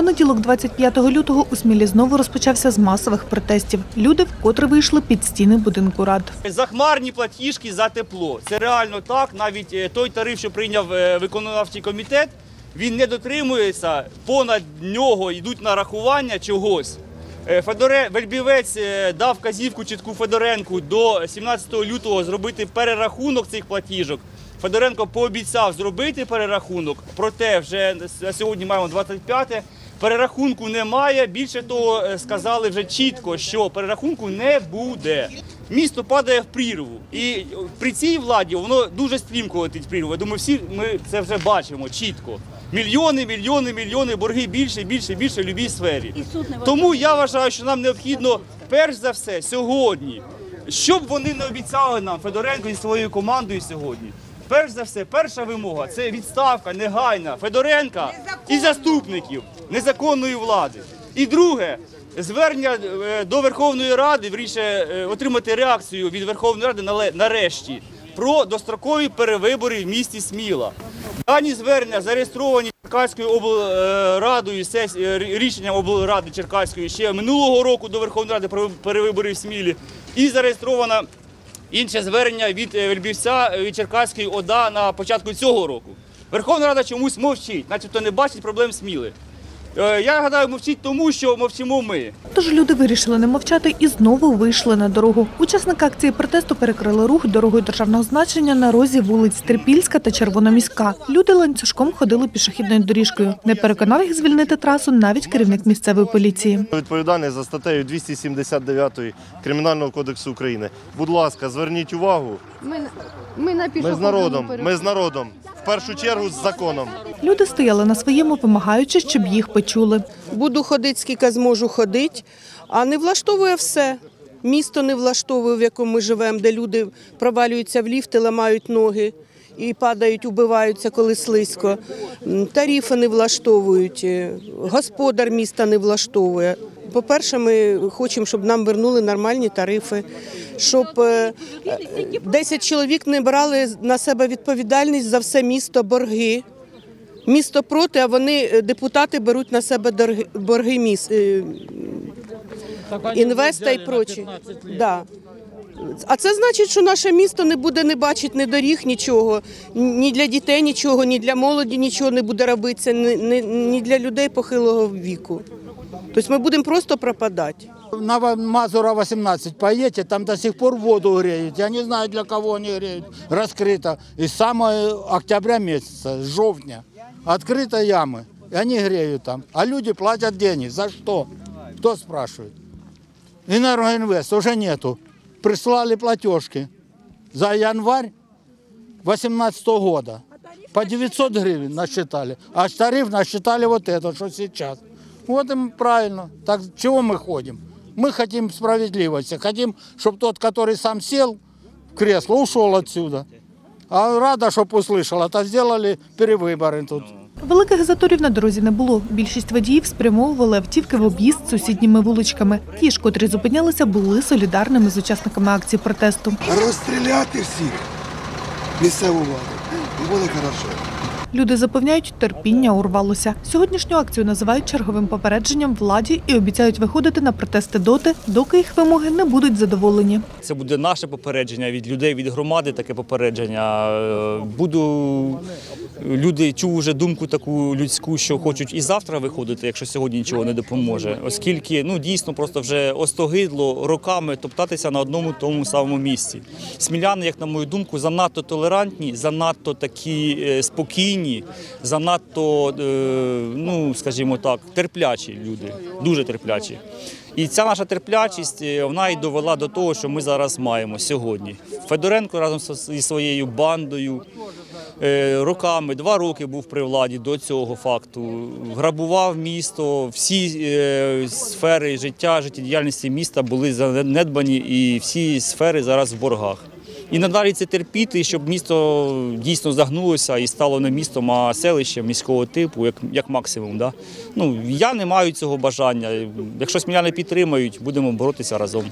понеділок, 25 лютого, у Смілі знову розпочався з масових протестів. Люди вкотре вийшли під стіни будинку рад. Захмарні платіжки за тепло. Це реально так. Навіть е, той тариф, що прийняв е, виконавчий комітет, він не дотримується. Понад нього йдуть нарахування чогось. Е, Федоре Вельбівець дав вказівку чітку Федоренку до 17 лютого зробити перерахунок цих платіжок. Федоренко пообіцяв зробити перерахунок, проте вже на сьогодні маємо 25 Перерахунку немає. Більше того, е, сказали вже чітко, що перерахунку не буде. Місто падає в прірву. І при цій владі воно дуже стрімко летить в прірву. Я думаю, всі ми це вже бачимо чітко. Мільйони, мільйони, мільйони борги більше, більше, більше в будь-якій сфері. Тому я вважаю, що нам необхідно перш за все сьогодні, щоб вони не обіцяли нам Федоренко і своєю командою сьогодні. Перш за все, перша вимога це відставка негайна Федоренка і заступників незаконної влади. І друге, звернення е, до Верховної Ради, вірніше, е, отримати реакцію від Верховної Ради нарешті про дострокові перевибори в місті Сміла. Дані звернення зареєстровані Черкаською облрадою е, рішенням облради Черкаської ще минулого року до Верховної Ради про перевибори в Смілі і зареєстрована інше звернення від Вельбівця від Черкаської ОДА на початку цього року. Верховна Рада чомусь мовчить, начебто не бачить проблем Сміли. Е, Я гадаю, мовчить тому, що мовчимо ми. Тож люди вирішили не мовчати і знову вийшли на дорогу. Учасники акції протесту перекрили рух дорогою державного значення на розі вулиць Трипільська та Червономіська. Люди ланцюжком ходили пішохідною доріжкою. Не переконав їх звільнити трасу навіть керівник місцевої поліції. Відповідальний за статтею 279 Кримінального кодексу України. Будь ласка, зверніть увагу. Ми, ми на Ми з народом. Ми з народом. В першу чергу з законом. Люди стояли на своєму, вимагаючи, щоб їх почули. Буду ходити, скільки зможу ходити, а не влаштовує все. Місто не влаштовує, в якому ми живемо, де люди провалюються в ліфти, ламають ноги і падають, убиваються, коли слизько. Тарифи не влаштовують, е, господар міста не влаштовує. По-перше, ми хочемо, щоб нам вернули нормальні тарифи, щоб е, е, 10 чоловік не брали на себе відповідальність за все місто борги. Місто проти, а вони е, депутати беруть на себе борги міс, е, інвеста і прочі. Да. А це значить, що наше місто не буде не бачити ні доріг, нічого, ні для дітей нічого, ні для молоді нічого не буде робитися, ні для людей похилого віку. Тобто ми будемо просто пропадати. На Мазура 18 поедете, там до сих пор воду греют. Я не знаю, для кого они греют. Раскрыто. И с самого октября месяца, с жовтня. Открыто ямы. И они греют там. А люди платят деньги. За что? Кто спрашивает? Энергоинвест уже нету. Прислали платежки за январь 2018 года. По 900 гривен насчитали. А тариф насчитали вот это, что сейчас. Вот им правильно. Так чего мы ходим? Мы хотим справедливости. Хотим, чтобы тот, который сам сел в кресло, ушел отсюда. А рада, чтобы услышал, это сделали перевыборы тут. Великих заторів на дорозі не було. Більшість водіїв спрямовували автівки в об'їзд сусідніми вуличками. Ті ж, котрі зупинялися, були солідарними з учасниками акції протесту. розстріляти всіх місцеву владу. І буде хорошо. Люди запевняють, терпіння урвалося. Сьогоднішню акцію називають черговим попередженням владі і обіцяють виходити на протести доти, доки їх вимоги не будуть задоволені. Це буде наше попередження від людей, від громади, таке попередження. Е, Буду люди чув вже думку таку людську, що хочуть і завтра виходити, якщо сьогодні нічого не допоможе. Оскільки ну дійсно просто вже остогидло роками топтатися на одному тому самому місці. Сміляни, як на мою думку, занадто толерантні, занадто такі е, спокійні, занадто, е, ну скажімо так, терплячі люди, дуже терплячі. І ця наша терплячість е, вона і довела до того, що ми зараз маємо сьогодні. Федоренко разом зі своєю бандою е, роками, два роки був при владі до цього факту. Грабував місто, всі сфери життя, життєдіяльності міста були занедбані, і всі сфери зараз в боргах. І надалі це терпіти, щоб місто дійсно загнулося і стало не містом, а селищем міського типу, як, як максимум. Да? Ну, я не маю цього бажання. Якщо сміляни підтримають, будемо боротися разом.